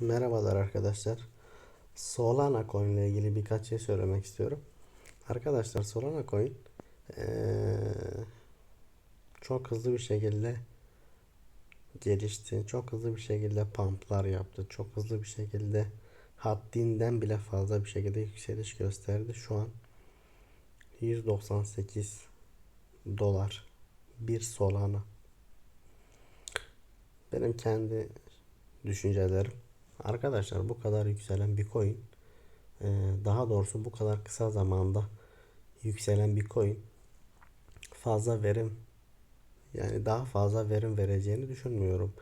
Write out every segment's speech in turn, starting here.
Merhabalar arkadaşlar. Solana coin ile ilgili birkaç şey söylemek istiyorum. Arkadaşlar Solana coin eee, çok hızlı bir şekilde gelişti. Çok hızlı bir şekilde pumplar yaptı. Çok hızlı bir şekilde haddinden bile fazla bir şekilde yükseliş gösterdi. Şu an 198 dolar bir Solana. Benim kendi düşüncelerim. Arkadaşlar bu kadar yükselen bir coin e, daha doğrusu bu kadar kısa zamanda yükselen bir coin fazla verim yani daha fazla verim vereceğini düşünmüyorum.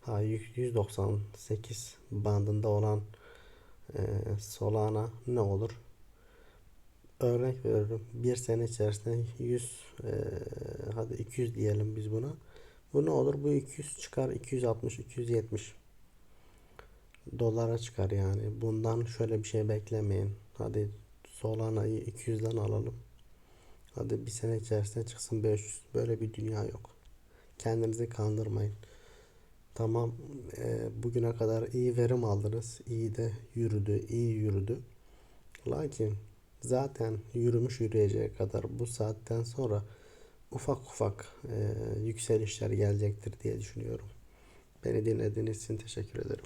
Ha 198 bandında olan e, Solana ne olur? Örnek veriyorum. Bir sene içerisinde 100 e, hadi 200 diyelim biz buna. Bu ne olur? Bu 200 çıkar 260 270 dolara çıkar yani. Bundan şöyle bir şey beklemeyin. Hadi Solana'yı 200'den alalım. Hadi bir sene içerisinde çıksın 500. Böyle bir dünya yok. Kendinizi kandırmayın. Tamam e, bugüne kadar iyi verim aldınız. İyi de yürüdü, iyi yürüdü. Lakin zaten yürümüş yürüyeceği kadar bu saatten sonra ufak ufak e, yükselişler gelecektir diye düşünüyorum. Beni dinlediğiniz için teşekkür ederim.